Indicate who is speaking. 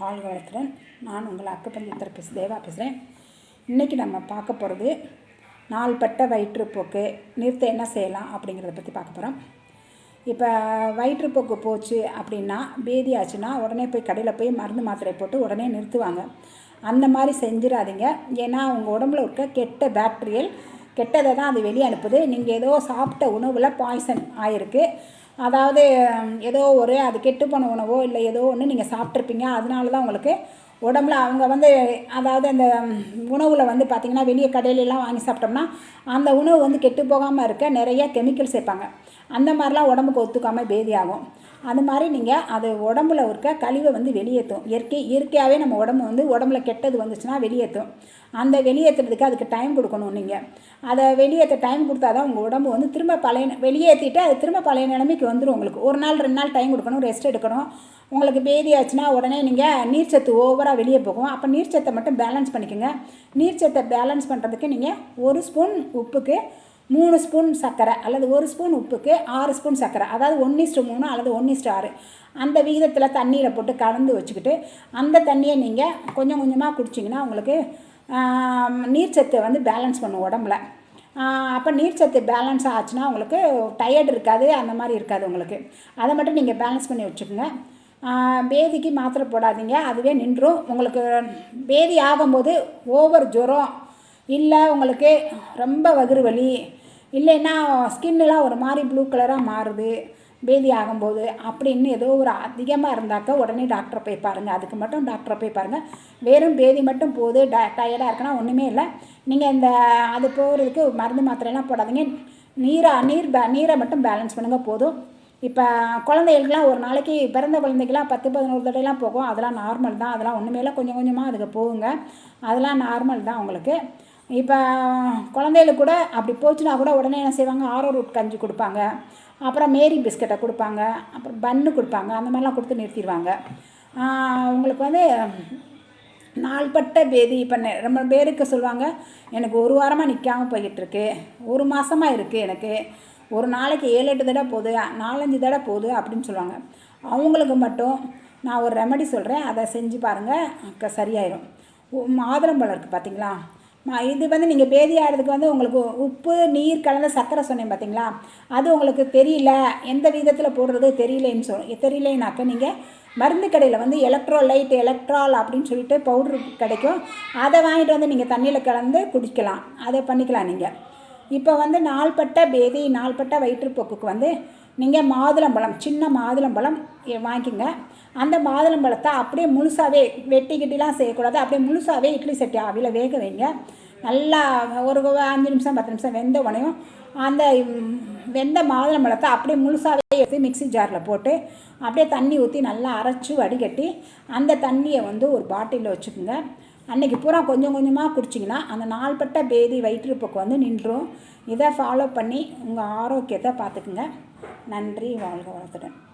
Speaker 1: வாழ்க வளத்துடன் நான் உங்கள் அக்குப்பஞ்சு பேசு தேவா பேசுகிறேன் இன்றைக்கி நம்ம பார்க்க போகிறது நாள்பட்ட வயிற்றுப்போக்கு நிறுத்த என்ன செய்யலாம் அப்படிங்கிறத பற்றி பார்க்க போகிறோம் இப்போ வயிற்றுப்போக்கு போச்சு அப்படின்னா பேதி ஆச்சுன்னா உடனே போய் கடையில் போய் மருந்து மாத்திரை போட்டு உடனே நிறுத்துவாங்க. அந்த மாதிரி செஞ்சிடாதீங்க. ஏன்னா உங்கள் உடம்புல இருக்க கெட்ட பேக்டீரியல் கெட்டதை தான் அது வெளியே அனுப்புது. நீங்கள் ஏதோ சாப்பிட்ட உணவில் பாய்சன் ஆயிருக்கு. அதாவது ஏதோ ஒரு அது கெட்டு போன உணவோ இல்லை ஏதோ ஒன்று நீங்கள் சாப்பிட்ருப்பீங்க அதனால தான் உங்களுக்கு உடம்புல அவங்க வந்து அதாவது அந்த உணவில் வந்து பார்த்திங்கன்னா வெளியே கடையிலலாம் வாங்கி சாப்பிட்டோம்னா அந்த உணவு வந்து கெட்டு போகாமல் இருக்க நிறைய கெமிக்கல் சேர்ப்பாங்க. அந்த மாதிரிலாம் உடம்புக்கு ஒத்துக்காமல் பேதி ஆகும். அது மாதிரி நீங்கள் அது உடம்புல இருக்க கழிவை வந்து வெளியேற்றும். இயற்கை இயற்கையாகவே நம்ம உடம்பு வந்து உடம்புல கெட்டது வந்துச்சுன்னா வெளியேற்றும். அந்த வெளியேற்றுறதுக்கு அதுக்கு டைம் கொடுக்கணும் நீங்கள் அதை வெளியேற்ற டைம் கொடுத்தா தான் உங்கள் உடம்பு வந்து திரும்ப பழைய வெளியேற்றிட்டு அது திரும்ப பழைய நிலைமைக்கு வந்துடும் உங்களுக்கு. ஒரு நாள் ரெண்டு நாள் டைம் கொடுக்கணும் ரெஸ்ட் எடுக்கணும். உங்களுக்கு பேதி ஆச்சுன்னா உடனே நீங்கள் நீர்ச்சத்து ஓவராக வெளியே போகும். அப்போ நீர்ச்சத்தை மட்டும் பேலன்ஸ் பண்ணிக்கோங்க. நீர்ச்சத்தை பேலன்ஸ் பண்ணுறதுக்கு நீங்கள் ஒரு ஸ்பூன் உப்புக்கு மூணு ஸ்பூன் சர்க்கரை அல்லது ஒரு ஸ்பூன் உப்புக்கு ஆறு ஸ்பூன் சர்க்கரை. அதாவது ஒன்று இஸ்டு மூணு அல்லது ஒன்று இஸ்டு ஆறு. அந்த விகிதத்தில் தண்ணியில் போட்டு கலந்து வச்சுக்கிட்டு அந்த தண்ணியை நீங்கள் கொஞ்சம் கொஞ்சமாக குடிச்சிங்கன்னா உங்களுக்கு நீர்ச்சத்தை வந்து பேலன்ஸ் பண்ணும் உடம்புல. அப்போ நீர்ச்சத்து பேலன்ஸ் ஆச்சுன்னா உங்களுக்கு டயர்டு இருக்காது அந்த மாதிரி இருக்காது உங்களுக்கு. அதை மட்டும் நீங்கள் பேலன்ஸ் பண்ணி வச்சுக்கோங்க. பேதிக்கு மாத்திரை போடாதீங்க. அதுவே நின்றும். உங்களுக்கு பேதி ஆகும்போது ஓவர் ஜுரம் இல்லை உங்களுக்கு ரொம்ப வகுறு வலி. இல்லைன்னா ஸ்கின்னுலாம் ஒரு மாதிரி ப்ளூ கலராக மாறுது. பேதி ஆகும்போது அப்படின்னு ஏதோ ஒரு அதிகமாக இருந்தாக்கா உடனே டாக்டரை போய் பாருங்கள் அதுக்கு மட்டும் டாக்டரை போய் பாருங்கள் வெறும் பேதி மட்டும் போகுது ட டயர்டாக இருக்குன்னா ஒன்றுமே இல்லை. நீங்கள் இந்த அது போகிறதுக்கு மருந்து மாத்திரைலாம் போடாதீங்க. நீரை நீர் பே நீரை மட்டும் பேலன்ஸ் பண்ணுங்கள் போதும். இப்போ குழந்தைகளுக்குலாம் ஒரு நாளைக்கு பிறந்த குழந்தைக்கெலாம் பத்து பதினோரு தடையெல்லாம் போகும். அதெல்லாம் நார்மல் தான். அதெல்லாம் ஒன்றுமே இல்லை. கொஞ்சம் கொஞ்சமாக அதுக்கு போகுங்க. அதெல்லாம் நார்மல் தான் உங்களுக்கு. இப்போ குழந்தைகளுக்கு கூட அப்படி போச்சுன்னா கூட உடனே என்ன செய்வாங்க? ஆரோ ரூட் கஞ்சி கொடுப்பாங்க. அப்புறம் மேரி பிஸ்கட்டை கொடுப்பாங்க. அப்புறம் பன்னு கொடுப்பாங்க. அந்த மாதிரிலாம் கொடுத்து நிறுத்திடுவாங்க. உங்களுக்கு வந்து நாள்பட்ட பேதி இப்போ ரொம்ப பேருக்கு சொல்லுவாங்க எனக்கு ஒரு வாரமாக நிற்காமல் போய்கிட்டுருக்கு ஒரு மாதமாக இருக்குது எனக்கு. ஒரு நாளைக்கு ஏழு எட்டு தடவை போகுது. நாலஞ்சு தடவை போகுது அப்படின்னு சொல்லுவாங்க. அவங்களுக்கு மட்டும் நான் ஒரு ரெமடி சொல்கிறேன் அதை செஞ்சு பாருங்கள் சரியாயிடும் மாதுளம்பழம் இருக்குது பார்த்தீங்களா இது வந்து நீங்கள் பேதி ஆகிறதுக்கு வந்து உங்களுக்கு உப்பு நீர் கலந்த சர்க்கரை சொன்னேன் பார்த்தீங்களா அது உங்களுக்கு தெரியல. எந்த விதத்தில் போடுறது தெரியலேன்னு சொல் தெரியலேனாக்க நீங்கள் மருந்து கடையில் வந்து எலக்ட்ரோலைட் எலக்ட்ரால் அப்படின்னு சொல்லிட்டு பவுட்ரு கிடைக்கும். அதை வாங்கிட்டு வந்து நீங்கள் தண்ணியில் கலந்து குடிக்கலாம். அதை பண்ணிக்கலாம் நீங்கள் இப்போ வந்து நாள்பட்ட பேதி நாள்பட்ட வயிற்றுப்போக்குக்கு வந்து நீங்கள் மாதுளம்பழம் சின்ன மாதுளம்பழம் வாங்கிக்கோங்க. அந்த மாதுளம்பழத்தை அப்படியே முழுசாகவே வெட்டிக்கிட்டிலாம் செய்யக்கூடாது. அப்படியே முழுசாகவே இட்லி சட்டி ஆவியில் வேக வைங்க. நல்லா ஒரு அஞ்சு நிமிஷம் பத்து நிமிஷம் வெந்த உடனேயும் அந்த வெந்த மாதுளம்பழத்தை அப்படியே முழுசாகவே எடுத்து மிக்சி ஜாரில் போட்டு அப்படியே தண்ணி ஊற்றி நல்லா அரைச்சி வடிகட்டி அந்த தண்ணியை வந்து ஒரு பாட்டிலில் வச்சுக்கோங்க. அன்றைக்கி பூரா கொஞ்சம் கொஞ்சமாக குடிச்சிங்கன்னா அந்த நாள்பட்ட பேதி வயிற்றுப்போக்கு வந்து நின்றும். இதை ஃபாலோ பண்ணி உங்கள் ஆரோக்கியத்தை பார்த்துக்குங்க. நன்றி வாழ்க வளத்துடன்.